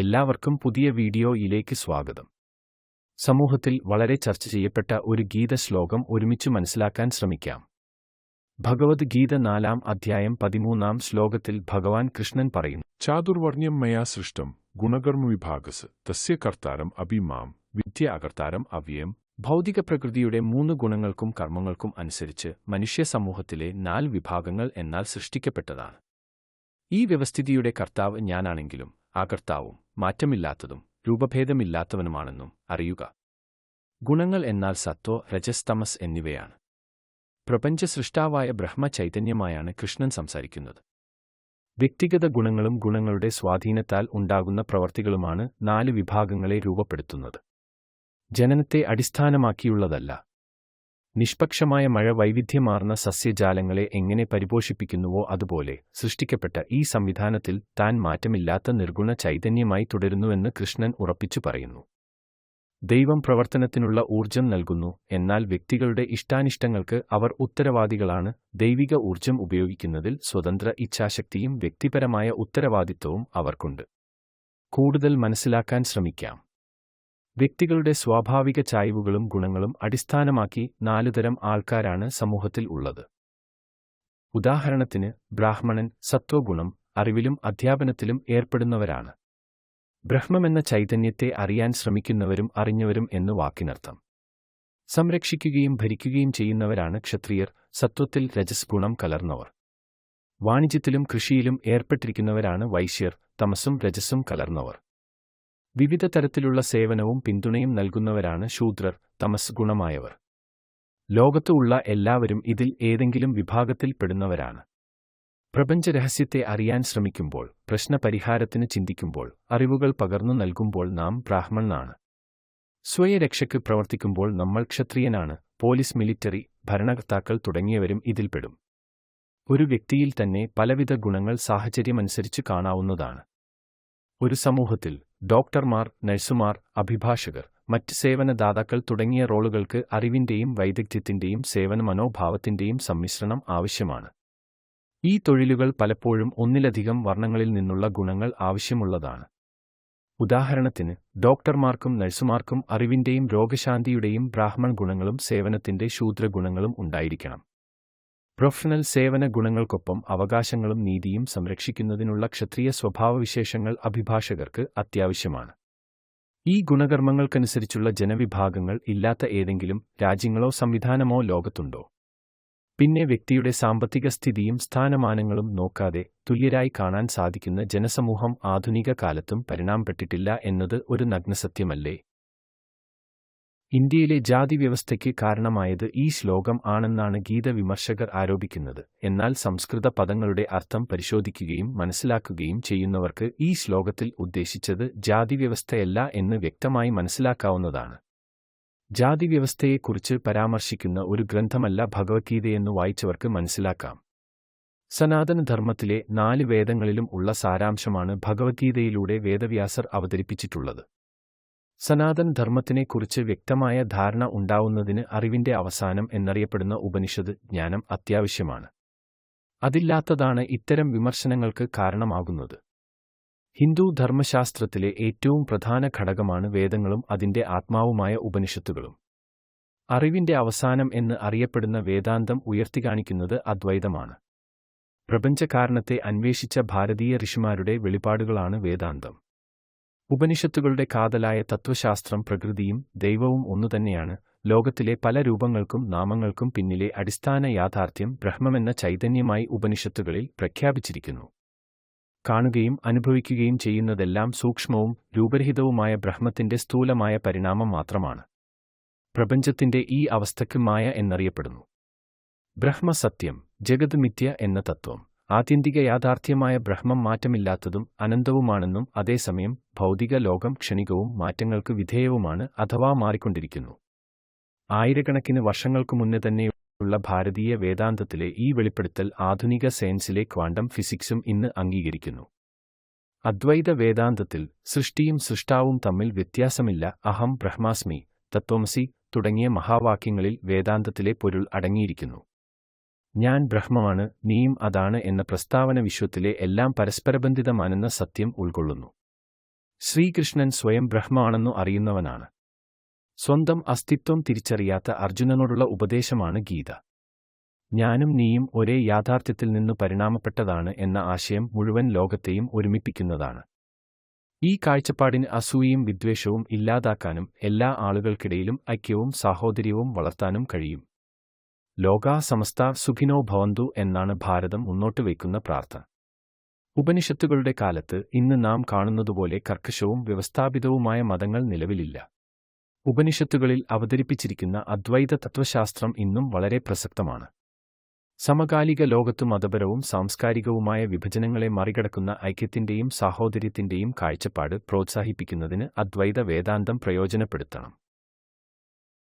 എല്ലാവർക്കും പുതിയ വീഡിയോയിലേക്ക് സ്വാഗതം. സമൂഹത്തിൽ വളരെ ചർച്ച ചെയ്യപ്പെട്ട ഒരു ഗീത ശ്ലോകം ഒരുമിച്ച് മനസ്സിലാക്കാൻ ശ്രമിക്കാം. ഭഗവത്ഗീത നാലാം അധ്യായം പതിമൂന്നാം ശ്ലോകത്തിൽ ഭഗവാൻ കൃഷ്ണൻ പറയുന്നു ചാതുർവർണ്യം മയാ സൃഷ്ടം ഗുണകർമ്മ വിഭാഗസ് തസ്യ കർത്താരം അഭിമാം വിദ്യ അകർത്താരം അവ്യം. ഭൗതിക പ്രകൃതിയുടെ മൂന്ന് ഗുണങ്ങൾക്കും കർമ്മങ്ങൾക്കും അനുസരിച്ച് മനുഷ്യ സമൂഹത്തിലെ നാല് വിഭാഗങ്ങൾ എന്നാൽ സൃഷ്ടിക്കപ്പെട്ടതാണ്. ഈ വ്യവസ്ഥിതിയുടെ കർത്താവ് ഞാനാണെങ്കിലും ആ മാറ്റമില്ലാത്തതും രൂപഭേദമില്ലാത്തവനുമാണെന്നും അറിയുക. ഗുണങ്ങൾ എന്നാൽ സത്വ രജസ് തമസ് എന്നിവയാണ്. പ്രപഞ്ച സൃഷ്ടാവായ ബ്രഹ്മചൈതന്യമായാണ് കൃഷ്ണൻ സംസാരിക്കുന്നത്. വ്യക്തിഗത ഗുണങ്ങളും ഗുണങ്ങളുടെ സ്വാധീനത്താൽ ഉണ്ടാകുന്ന പ്രവർത്തികളുമാണ് നാല് വിഭാഗങ്ങളെ രൂപപ്പെടുത്തുന്നത്. ജനനത്തെ അടിസ്ഥാനമാക്കിയുള്ളതല്ല നിഷ്പക്ഷമായ മഴ വൈവിധ്യമാർന്ന സസ്യജാലങ്ങളെ എങ്ങനെ പരിപോഷിപ്പിക്കുന്നുവോ അതുപോലെ സൃഷ്ടിക്കപ്പെട്ട ഈ സംവിധാനത്തിൽ താൻ മാറ്റമില്ലാത്ത നിർഗുണ ചൈതന്യമായി തുടരുന്നുവെന്ന് കൃഷ്ണൻ ഉറപ്പിച്ചു പറയുന്നു. ദൈവം പ്രവർത്തനത്തിനുള്ള ഊർജം നൽകുന്നു എന്നാൽ വ്യക്തികളുടെ ഇഷ്ടാനിഷ്ടങ്ങൾക്ക് അവർ ഉത്തരവാദികളാണ്. ദൈവിക ഊർജം ഉപയോഗിക്കുന്നതിൽ സ്വതന്ത്ര ഇച്ഛാശക്തിയും വ്യക്തിപരമായ ഉത്തരവാദിത്വവും അവർക്കുണ്ട്. കൂടുതൽ മനസ്സിലാക്കാൻ ശ്രമിക്കാം. വ്യക്തികളുടെ സ്വാഭാവിക ചായ്വുകളും ഗുണങ്ങളും അടിസ്ഥാനമാക്കി നാലുതരം ആൾക്കാരാണ് സമൂഹത്തിൽ ഉള്ളത്. ഉദാഹരണത്തിന് ബ്രാഹ്മണൻ സത്വഗുണം അറിവിലും അധ്യാപനത്തിലും ഏർപ്പെടുന്നവരാണ്. ബ്രഹ്മമെന്ന ചൈതന്യത്തെ അറിയാൻ ശ്രമിക്കുന്നവരും അറിഞ്ഞവരും എന്ന് വാക്കിനർത്ഥം. സംരക്ഷിക്കുകയും ഭരിക്കുകയും ചെയ്യുന്നവരാണ് ക്ഷത്രിയർ സത്വത്തിൽ രജസ് ഗുണം കലർന്നവർ. വാണിജ്യത്തിലും കൃഷിയിലും ഏർപ്പെട്ടിരിക്കുന്നവരാണ് വൈശ്യർ തമസും രജസും കലർന്നവർ. വിവിധ തരത്തിലുള്ള സേവനവും പിന്തുണയും നൽകുന്നവരാണ് ശൂദ്രർ തമസ് ഗുണമായവർ. ലോകത്ത് ഉള്ള എല്ലാവരും ഇതിൽ ഏതെങ്കിലും വിഭാഗത്തിൽ പെടുന്നവരാണ്. പ്രപഞ്ചരഹസ്യത്തെ അറിയാൻ ശ്രമിക്കുമ്പോൾ പ്രശ്നപരിഹാരത്തിന് ചിന്തിക്കുമ്പോൾ അറിവുകൾ പകർന്നു നൽകുമ്പോൾ നാം ബ്രാഹ്മണനാണ്. സ്വയരക്ഷയ്ക്ക് പ്രവർത്തിക്കുമ്പോൾ നമ്മൾ ക്ഷത്രിയനാണ് പോലീസ് മിലിറ്ററി ഭരണകർത്താക്കൾ തുടങ്ങിയവരും ഇതിൽപ്പെടും ഒരു വ്യക്തിയിൽ തന്നെ പലവിധ ഗുണങ്ങൾ സാഹചര്യമനുസരിച്ച് കാണാവുന്നതാണ്. ഒരു സമൂഹത്തിൽ ഡോക്ടർമാർ നഴ്സുമാർ അഭിഭാഷകർ മറ്റ് സേവനദാതാക്കൾ തുടങ്ങിയ റോളുകൾക്ക് അറിവിന്റെയും വൈദഗ്ധ്യത്തിന്റെയും സേവന മനോഭാവത്തിന്റെയും സമ്മിശ്രണം ആവശ്യമാണ്. ഈ തൊഴിലുകൾ പലപ്പോഴും ഒന്നിലധികം വർണങ്ങളിൽ നിന്നുള്ള ഗുണങ്ങൾ ആവശ്യമുള്ളതാണ്. ഉദാഹരണത്തിന് ഡോക്ടർമാർക്കും നഴ്സുമാർക്കും അറിവിന്റെയും രോഗശാന്തിയുടെയും ബ്രാഹ്മൺ ഗുണങ്ങളും സേവനത്തിന്റെ ശൂദ്രഗുണങ്ങളും ഉണ്ടായിരിക്കണം. പ്രൊഫഷണൽ സേവന ഗുണങ്ങൾക്കൊപ്പം അവകാശങ്ങളും നീതിയും സംരക്ഷിക്കുന്നതിനുള്ള ക്ഷത്രിയ സ്വഭാവവിശേഷങ്ങൾ അഭിഭാഷകർക്ക് അത്യാവശ്യമാണ്. ഈ ഗുണകർമ്മങ്ങൾക്കനുസരിച്ചുള്ള ജനവിഭാഗങ്ങൾ ഇല്ലാത്ത ഏതെങ്കിലും രാജ്യങ്ങളോ സംവിധാനമോ ലോകത്തുണ്ടോ? പിന്നെ വ്യക്തിയുടെ സാമ്പത്തിക സ്ഥിതിയും സ്ഥാനമാനങ്ങളും നോക്കാതെ തുല്യരായി കാണാൻ സാധിക്കുന്ന ജനസമൂഹം ആധുനിക കാലത്തും പരിണാമപ്പെട്ടിട്ടില്ല എന്നത് ഒരു നഗ്നസത്യമല്ലേ? ഇന്ത്യയിലെ ജാതി വ്യവസ്ഥയ്ക്ക് കാരണമായത് ഈ ശ്ലോകം ആണെന്നാണ് ഗീത വിമർശകർ ആരോപിക്കുന്നത്. എന്നാൽ സംസ്കൃത പദങ്ങളുടെ അർത്ഥം പരിശോധിക്കുകയും മനസ്സിലാക്കുകയും ചെയ്യുന്നവർക്ക് ഈ ശ്ലോകത്തിൽ ഉദ്ദേശിച്ചത് ജാതി വ്യവസ്ഥയല്ല എന്ന് വ്യക്തമായി മനസ്സിലാക്കാവുന്നതാണ്. ജാതി വ്യവസ്ഥയെക്കുറിച്ച് പരാമർശിക്കുന്ന ഒരു ഗ്രന്ഥമല്ല ഭഗവത്ഗീതയെന്ന് വായിച്ചവർക്ക് മനസ്സിലാക്കാം. സനാതനധർമ്മത്തിലെ നാല് വേദങ്ങളിലും ഉള്ള സാരാംശമാണ് ഭഗവത്ഗീതയിലൂടെ വേദവ്യാസർ അവതരിപ്പിച്ചിട്ടുള്ളത്. സനാതൻ ധർമ്മത്തിനെക്കുറിച്ച് വ്യക്തമായ ധാരണ ഉണ്ടാവുന്നതിന് അറിവിന്റെ അവസാനം എന്നറിയപ്പെടുന്ന ഉപനിഷത് ജ്ഞാനം അത്യാവശ്യമാണ്. അതില്ലാത്തതാണ് ഇത്തരം വിമർശനങ്ങൾക്ക് കാരണമാകുന്നത്. ഹിന്ദു ധർമ്മശാസ്ത്രത്തിലെ ഏറ്റവും പ്രധാന ഘടകമാണ് വേദങ്ങളും അതിന്റെ ആത്മാവുമായ ഉപനിഷത്തുകളും. അറിവിന്റെ അവസാനം എന്ന് അറിയപ്പെടുന്ന വേദാന്തം ഉയർത്തിക്കാണിക്കുന്നത് അദ്വൈതമാണ്. പ്രപഞ്ചകാരണത്തെ അന്വേഷിച്ച ഭാരതീയ ഋഷിമാരുടെ വെളിപാടുകളാണ് വേദാന്തം. ഉപനിഷത്തുകളുടെ കാതലായ തത്വശാസ്ത്രം പ്രകൃതിയും ദൈവവും ഒന്നുതന്നെയാണ് ലോകത്തിലെ പല രൂപങ്ങൾക്കും നാമങ്ങൾക്കും പിന്നിലെ അടിസ്ഥാന യാഥാർത്ഥ്യം ബ്രഹ്മമെന്ന ചൈതന്യമായി ഉപനിഷത്തുകളിൽ പ്രഖ്യാപിച്ചിരിക്കുന്നു. കാണുകയും അനുഭവിക്കുകയും ചെയ്യുന്നതെല്ലാം സൂക്ഷ്മവും രൂപരഹിതവുമായ ബ്രഹ്മത്തിന്റെ സ്ഥൂലമായ പരിണാമം മാത്രമാണ്. പ്രപഞ്ചത്തിന്റെ ഈ അവസ്ഥയ്ക്ക് മായ എന്നറിയപ്പെടുന്നു. ബ്രഹ്മസത്യം ജഗത് മിഥ്യ എന്ന തത്വം. ആത്യന്തിക യാഥാർത്ഥ്യമായ ബ്രഹ്മം മാറ്റമില്ലാത്തതും അനന്തവുമാണെന്നും അതേസമയം ഭൗതിക ലോകം ക്ഷണികവും മാറ്റങ്ങൾക്ക് വിധേയവുമാണ് അഥവാ മാറിക്കൊണ്ടിരിക്കുന്നു. ആയിരക്കണക്കിന് വർഷങ്ങൾക്കു മുന്നേ തന്നെയുള്ള ഭാരതീയ വേദാന്തത്തിലെ ഈ വെളിപ്പെടുത്തൽ ആധുനിക സയൻസിലെ ക്വാണ്ടം ഫിസിക്സും ഇന്ന് അംഗീകരിക്കുന്നു. അദ്വൈത വേദാന്തത്തിൽ സൃഷ്ടിയും സൃഷ്ടാവും തമ്മിൽ വ്യത്യാസമില്ല അഹം ബ്രഹ്മാസ്മി തത്വമസി തുടങ്ങിയ മഹാവാക്യങ്ങളിൽ വേദാന്തത്തിലെ പൊരുൾ അടങ്ങിയിരിക്കുന്നു. ഞാൻ ബ്രഹ്മമാണ് നീയും അതാണ് എന്ന പ്രസ്താവന വിശ്വത്തിലെ എല്ലാം പരസ്പരബന്ധിതമാണെന്ന സത്യം ഉൾക്കൊള്ളുന്നു. ശ്രീകൃഷ്ണൻ സ്വയം ബ്രഹ്മമാണെന്നു അറിയുന്നവനാണ്. സ്വന്തം അസ്തിത്വം തിരിച്ചറിയാത്ത അർജുനനോടുള്ള ഉപദേശമാണ് ഗീത. ഞാനും നീയും ഒരേ യാഥാർത്ഥ്യത്തിൽ നിന്നു പരിണാമപ്പെട്ടതാണ് എന്ന ആശയം മുഴുവൻ ലോകത്തെയും ഒരുമിപ്പിക്കുന്നതാണ്. ഈ കാഴ്ചപ്പാടിന് അസൂയയും വിദ്വേഷവും ഇല്ലാതാക്കാനും എല്ലാ ആളുകൾക്കിടയിലും ഐക്യവും സാഹോദര്യവും വളർത്താനും കഴിയും. ലോകാ സമസ്ത സുഖിനോ ഭവന്തു എന്നാണ് ഭാരതം മുന്നോട്ട് വയ്ക്കുന്ന പ്രാർത്ഥന. ഉപനിഷത്തുകളുടെ കാലത്ത് ഇന്ന് നാം കാണുന്നതുപോലെ കർക്കശവും വ്യവസ്ഥാപിതവുമായ മതങ്ങൾ നിലവിലില്ല. ഉപനിഷത്തുകളിൽ അവതരിപ്പിച്ചിരിക്കുന്ന അദ്വൈത തത്വശാസ്ത്രം ഇന്നും വളരെ പ്രസക്തമാണ്. സമകാലിക ലോകത്തു മതപരവും സാംസ്കാരികവുമായ വിഭജനങ്ങളെ മറികടക്കുന്ന ഐക്യത്തിന്റെയും സാഹോദര്യത്തിന്റെയും കാഴ്ചപ്പാട് പ്രോത്സാഹിപ്പിക്കുന്നതിന് അദ്വൈത വേദാന്തം പ്രയോജനപ്പെടുത്തണം.